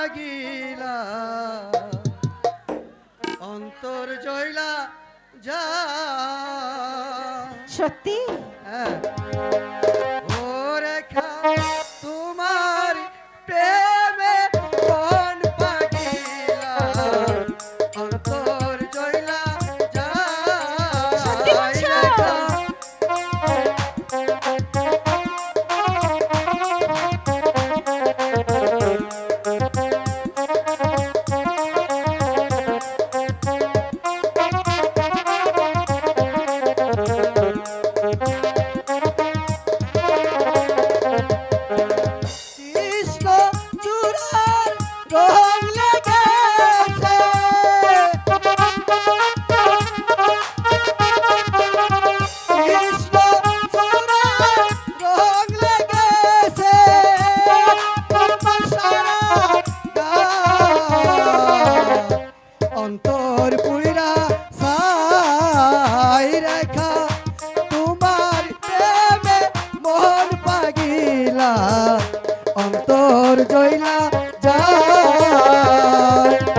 পাগিলা অন্তর জয়লা যা। সত্যি? হ্যাঁ। চূড়ার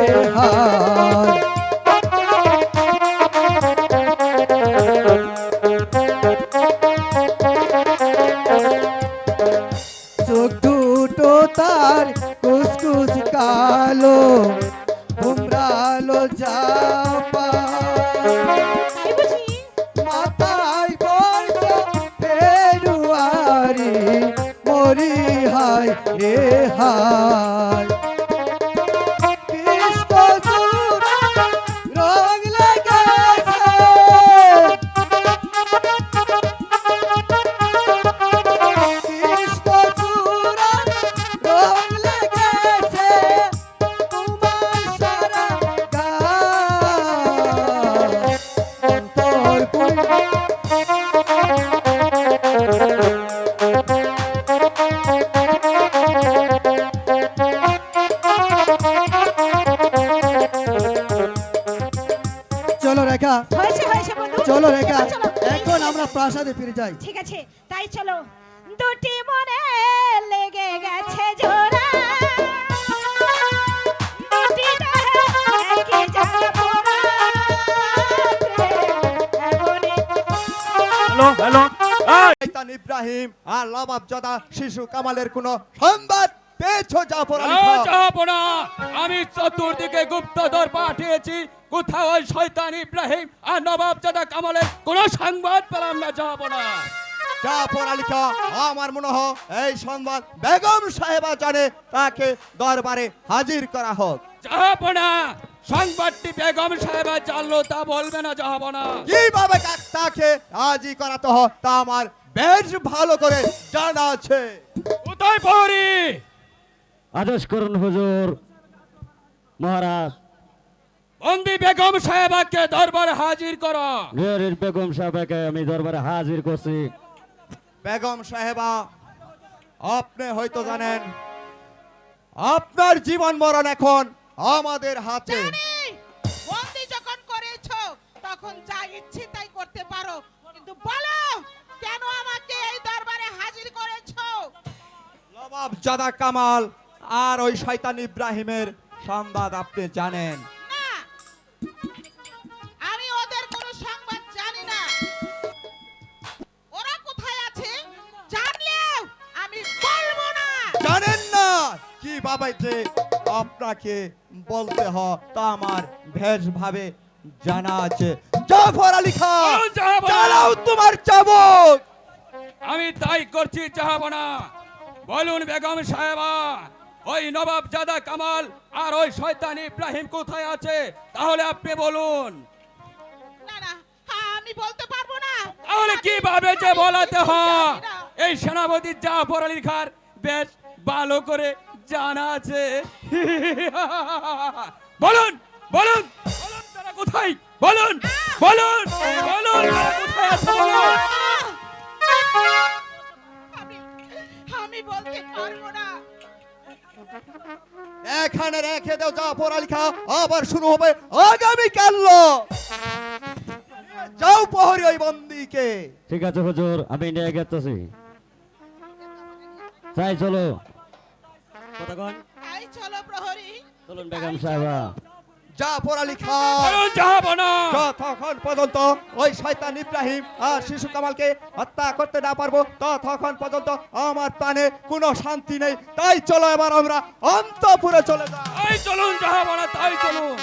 রে হাই চোখ দুটো তার কুসকুস কালো তাই বুঝি মাথায় পড়তো ফেরুয়ারি মরি হাই রে হাই চলো রেখা। এখন আমরা প্রাসাদে ফিরে যাই। ঠিক আছে তাই চলো। দুটি মনে লেগে গেছে জোড়া। Hello hello. ইব্রাহিম আর লবাবজাদা শিশু কামালের কোনো সংবাদ পেয়েছ জাফর আলী খান? যাব না আমি চতুর্দিকে গুপ্তধর পাঠিয়েছি। কোথাও ওই শয়তান ইব্রাহিম আর নবাব জাদা কামালের কোনো সংবাদ পেলাম না যাব না জাফর আলী খান আমার মনে হয় এই সংবাদ বেগম সাহেবা জানে তাকে দরবারে হাজির করা হোক। যাব না সংবাদটি বেগম সাহেবা জানলো তা বলবে না যাব না কীভাবে তাকে হাজির করাতে হয় তা আমার বেশ ভালো করে জানা আছে। পড়ি আদেশ করুন হুজুর। মহারাজ। বন্দি বেগম সাহেবাকে দরবারে হাজির করো। গেরির বেগম সাহেবকে আমি দরবারে হাজির করছি। বেগম সাহেবা আপনি হয়তো জানেন আপনার জীবন মরণ এখন আমাদের হাতে। বন্দি যখন করেছ তখন যা ইচ্ছে তাই করতে পারো। কিন্তু বলো কেন আমাকে এই দরবারে হাজির করেছ? নবাব জাদা কামাল আর ওই শয়তান ইব্রাহিমের সংবাদ আপনি জানেন। আমি ওদের কোনো সংবাদ জানি না। ওরা কোথায় আছে জানলেও আমি বলব না। জানেন না কি বাবাইতে আপনাকে বলতে হয় তা আমার ভেষ ভাবে জানা আছে। জাফর আলী খান। চালাও তোমার চাবুক। আমি তাই করছি চাহাবো না। বলুন বেগম সাহেবা। ওই নবাব জাদা কামাল আর ওই শয়তান ইব্রাহিম কোথায় আছে? তাহলে আপনি বলুন। হ্যাঁ, আমি বলতে পারব না। তাহলে কীভাবে যে বলাতে হয়? এই সেনাপতি জাফর আলী খার বেশ ভালো করে জানা আছে। বলুন বলুন। বলুন তারা কোথায়? বলুন বলুন বলুন কোথায় আছে? বলুন। আমি আমি বলতে পারব না। এখানে রেখে দাও যা পড়ালেখা আবার শুরু হবে আগামী কাল। যাও প্রহরী ওই বন্দিকে। ঠিক আছে হুজুর আমি নিয়ে গেতেছি। তাই চলো। কতক্ষণ তাই চলো প্রহরী। চলুন বেগম সাহেবা। যা পড়ালেখা। যতক্ষণ পর্যন্ত ওই শয়তান ইব্রাহিম আর শিশু কামালকে হত্যা করতে না পারব ততক্ষণ পর্যন্ত আমার প্রাণে কোনো শান্তি নেই। তাই চলো এবার আমরা অন্তপুরে চলে যাই। চলুন যাহাবনা তাই চলুন।